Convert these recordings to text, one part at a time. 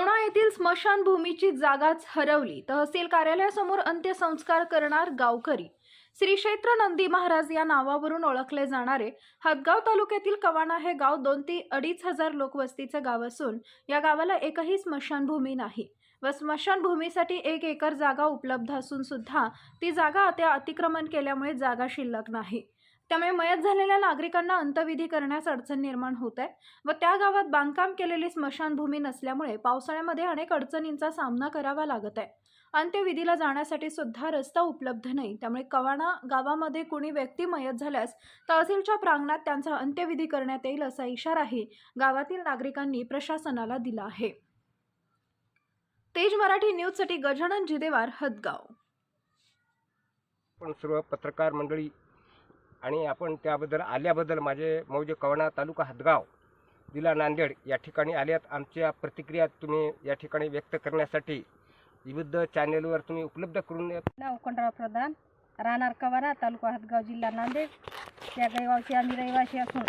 कवणा येथील स्मशानभूमीची जागाच हरवली. तहसील कार्यालयासमोर अंत्यसंस्कार करणार गावकरी. श्री क्षेत्र नंदी महाराज या नावावरून ओळखले जाणारे हदगाव तालुक्यातील कवाणा हे गाव दोन ते अडीच हजार लोकवस्तीचे गाव असून या गावाला एकही स्मशानभूमी नाही व स्मशानभूमीसाठी एक एकर जागा उपलब्ध असून सुद्धा ती जागा त्या अतिक्रमण केल्यामुळे जागा शिल्लक नाही. त्यामुळे मयत झालेल्या नागरिकांना अंत्यविधी करण्यास अडचण निर्माण होत आहे व त्या गावात बांधकाम केलेली स्मशानभूमी नसल्यामुळे पावसाळ्यामध्ये अनेक अडचणींचा सामना करावा लागत आहे. अंत्यविधीला जाण्यासाठी सुद्धा रस्ता उपलब्ध नाही. त्यामुळे कवाणा गावामध्ये कुणी व्यक्ती मयत झाल्यास तहसीलच्या प्रांगणात त्यांचा अंत्यविधी करण्यात येईल असा इशाराही गावातील नागरिकांनी प्रशासनाला दिला आहे. तेज मराठी न्यूजसाठी गजानन जिदेवार हदगाव. सर्व पत्रकार मंडळी आणि आपण त्याबद्दल आल्याबद्दल माझे मौजे कवणा तालुका हदगाव जिल्हा नांदेड या ठिकाणी आल्यात आमच्या प्रतिक्रिया तुम्ही या ठिकाणी व्यक्त करण्यासाठी विविध चॅनेलवर तुम्ही उपलब्ध करून नाव कोंडराव प्रधान राहणार कवाना तालुका हातगाव जिल्हा नांदेड. त्या गावाचे आम्ही रहिवासी असून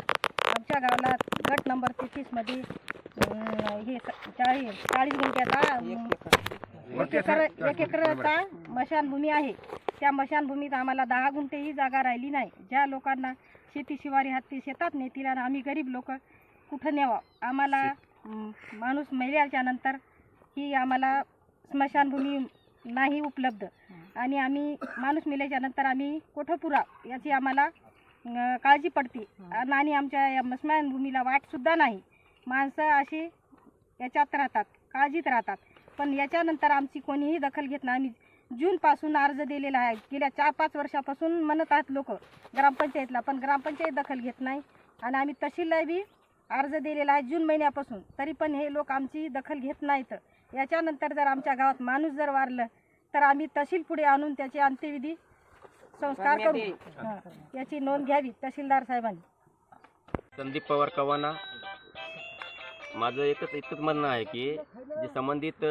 आमच्या गावाला गट नंबर तेहतीसमध्ये हे चाळीस चाळीस गुंठ्याचा एकर. एक एकरचा मशानभूमी आहे. त्या मशानभूमीत आम्हाला दहा गुंठे ही जागा राहिली नाही. ज्या लोकांना शेती शिवारी हाती शेतात नेतील आणि आम्ही गरीब लोक कुठं न्यावं? आम्हाला माणूस मेल्याच्या नंतर ही आम्हाला स्मशानभूमी नाही उपलब्ध. आणि आम्ही माणूस मेल्याच्या नंतर आम्ही कुठं पुरा याची आम्हाला काळजी पडते. आणि आणि आमच्या या स्मशानभूमीला वाटसुद्धा नाही. माणसं अशी याच्यात राहतात काळजीत राहतात. पण याच्यानंतर आमची कोणीही दखल घेत नाही. आम्ही जूनपासून अर्ज दिलेला आहे. गेल्या चार पाच वर्षापासून म्हणत आहेत लोक ग्रामपंचायतला पण ग्रामपंचायत दखल घेत नाही. आणि आम्ही तहसीलला बी अर्ज दिलेला आहे जून महिन्यापासून. तरी पण हे लोक आमची दखल घेत नाहीत. याच्यानंतर जर आमच्या गावात माणूस जर वारलं तर आम्ही तहसील पुढे आणून त्याचे अंत्यविधी संस्कार करू. हं. याची नोंद घ्यावी तहसीलदार साहेबांनी. संदीप पवार कवाना माझं एकच इतकंच म्हणणं आहे की जे संबंधित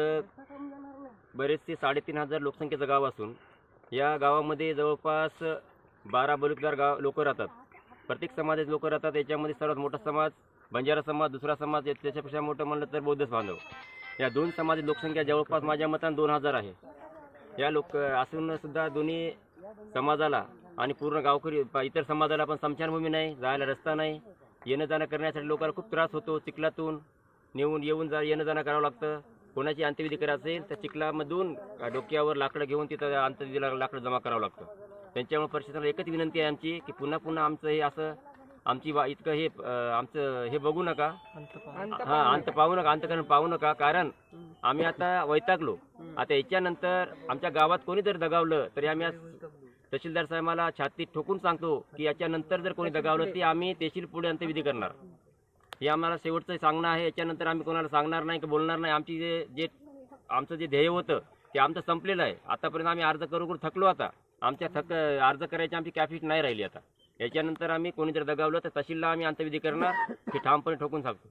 बरेचसे साडेतीन हजार लोकसंख्येचं गाव असून या गावामध्ये जवळपास बारा बलुतदार गाव लोक राहतात. प्रत्येक समाजात लोक राहतात. याच्यामध्ये सर्वात मोठा समाज बंजारा समाज दुसरा समाज त्याच्यापेक्षा मोठं म्हणलं तर बौद्ध बांधव. या दोन समाजात लोकसंख्या जवळपास माझ्या मतानं दोन हजार आहे. या लोक असून सुद्धा दोन्ही समाजाला आणि पूर्ण गावकरी इतर समाजाला पण समशानभूमी नाही जायला रस्ता नाही. येणं जाणं करण्यासाठी लोकांना खूप त्रास होतो चिखलातून नेऊन येऊन जा येणं जाणं करावं लागतं. कोणाची अंत्यविधी करायचं असेल तर चिखलामधून डोक्यावर लाकडं घेऊन तिथं अंत्यविधीला लाकडं जमा करावं लागतं. त्यांच्यामुळे परिषदेला एकच विनंती आहे आमची की पुन्हा पुन्हा आमचं हे असं आमची वा इतकं हे आमचं हे बघू नका. हा अंत पाहू नका अंतकरण पाहू नका कारण आम्ही आता वैतागलो. आता याच्यानंतर आमच्या गावात कोणी जर दगावलं तरी आम्ही आज तहसीलदार साहेबाला छातीत ठोकून सांगतो की याच्यानंतर जर कोणी दगावलं ते आम्ही तहसील पुढे अंत्यविधी करणार. हे आम्हाला शेवटचं सांगणं आहे. याच्यानंतर आम्ही कोणाला सांगणार नाही की बोलणार नाही. आमची जे जे आमचं जे ध्येय होतं ते आमचं संपलेलं आहे. आतापर्यंत आम्ही अर्ज करू करू थकलो आता. आमच्या थक अर्ज करायची आमची कॅफिट नाही राहिली आता. याच्यानंतर आम्ही कोणी जर दगावलं तर तहसीलला आम्ही अंतविधी करणार. हे ठामपणे ठोकून सांगतो.